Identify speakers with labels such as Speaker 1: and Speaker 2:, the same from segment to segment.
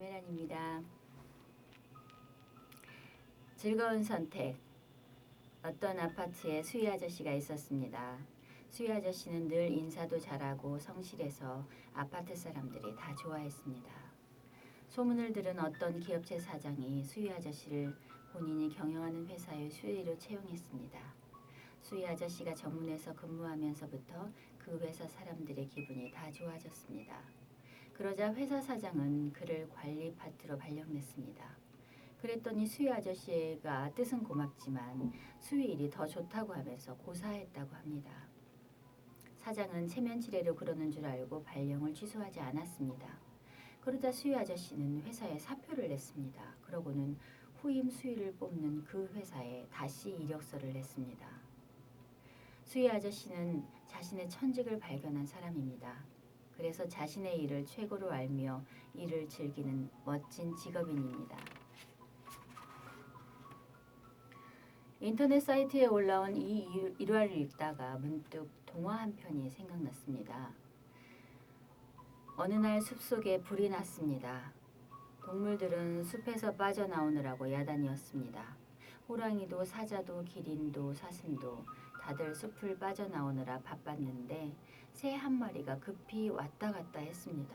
Speaker 1: 메란입니다. 즐거운 선택. 어떤 아파트에 수희 아저씨가 있었습니다. 수희 아저씨는 늘 인사도 잘하고 성실해서 아파트 사람들이 다 좋아했습니다. 소문을 들은 어떤 기업체 사장이 수희 아저씨를 본인이 경영하는 회사에 수의로 채용했습니다. 수희 아저씨가 정문에서 근무하면서부터 그 회사 사람들의 기분이 다 좋아졌습니다. 그러자 회사 사장은 그를 관리 파트로 발령냈습니다. 그랬더니 수희 아저씨가 뜻은 고맙지만 수희 일이 더 좋다고 하면서 고사했다고 합니다. 사장은 체면 지레로 그러는 줄 알고 발령을 취소하지 않았습니다. 그러자 수희 아저씨는 회사에 사표를 냈습니다. 그러고는 후임 수희를 뽑는 그 회사에 다시 이력서를 냈습니다. 수희 아저씨는 자신의 천직을 발견한 사람입니다. 그래서 자신의 일을 최고로 알며 일을 즐기는 멋진 직업인입니다. 인터넷 사이트에 올라온 이 일- 일화를 읽다가 문득 동화 한 편이 생각났습니다. 어느 날 숲속에 불이 났습니다. 동물들은 숲에서 빠져나오느라고 야단이었습니다. 호랑이도 사자도 기린도 사슴도 다들 숲을 빠져나오느라 바빴는데 새 한 마리가 급히 왔다 갔다 했습니다.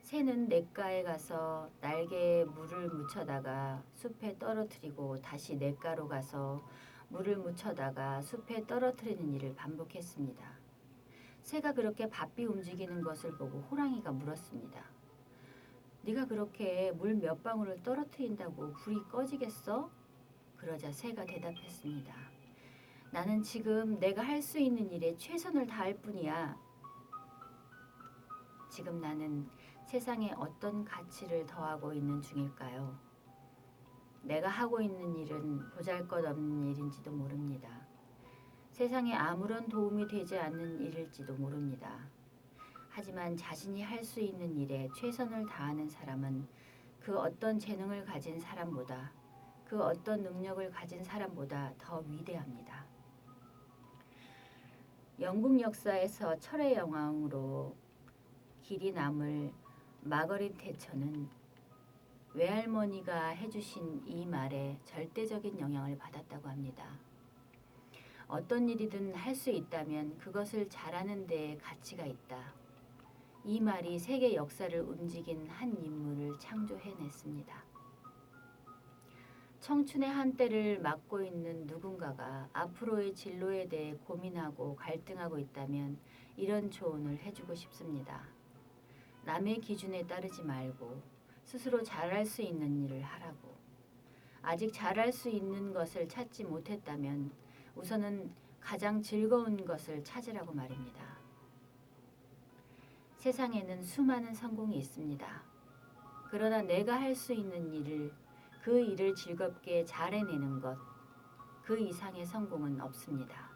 Speaker 1: 새는 냇가에 가서 날개에 물을 묻혀다가 숲에 떨어뜨리고 다시 냇가로 가서 물을 묻혀다가 숲에 떨어뜨리는 일을 반복했습니다. 새가 그렇게 바삐 움직이는 것을 보고 호랑이가 물었습니다. 네가 그렇게 물 몇 방울을 떨어뜨린다고 불이 꺼지겠어? 그러자 새가 대답했습니다. 나는 지금 내가 할 수 있는 일에 최선을 다할 뿐이야. 지금 나는 세상에 어떤 가치를 더하고 있는 중일까요? 내가 하고 있는 일은 보잘 것 없는 일인지도 모릅니다. 세상에 아무런 도움이 되지 않는 일일지도 모릅니다. 하지만 자신이 할 수 있는 일에 최선을 다하는 사람은 그 어떤 재능을 가진 사람보다 그 어떤 능력을 가진 사람보다 더 위대합니다. 영국 역사에서 철의 영왕으로 길이 남을 마거릿 대처는 외할머니가 해주신 이 말에 절대적인 영향을 받았다고 합니다. 어떤 일이든 할 수 있다면 그것을 잘하는 데에 가치가 있다. 이 말이 세계 역사를 움직인 한 인물을 창조해냈습니다. 청춘의 한때를 맞고 있는 누군가가 앞으로의 진로에 대해 고민하고 갈등하고 있다면 이런 조언을 해주고 싶습니다. 남의 기준에 따르지 말고 스스로 잘할 수 있는 일을 하라고. 아직 잘할 수 있는 것을 찾지 못했다면 우선은 가장 즐거운 것을 찾으라고 말입니다. 세상에는 수많은 성공이 있습니다. 그러나 내가 할 수 있는 일을 그 일을 즐겁게 잘 해내는 것, 그 이상의 성공은 없습니다.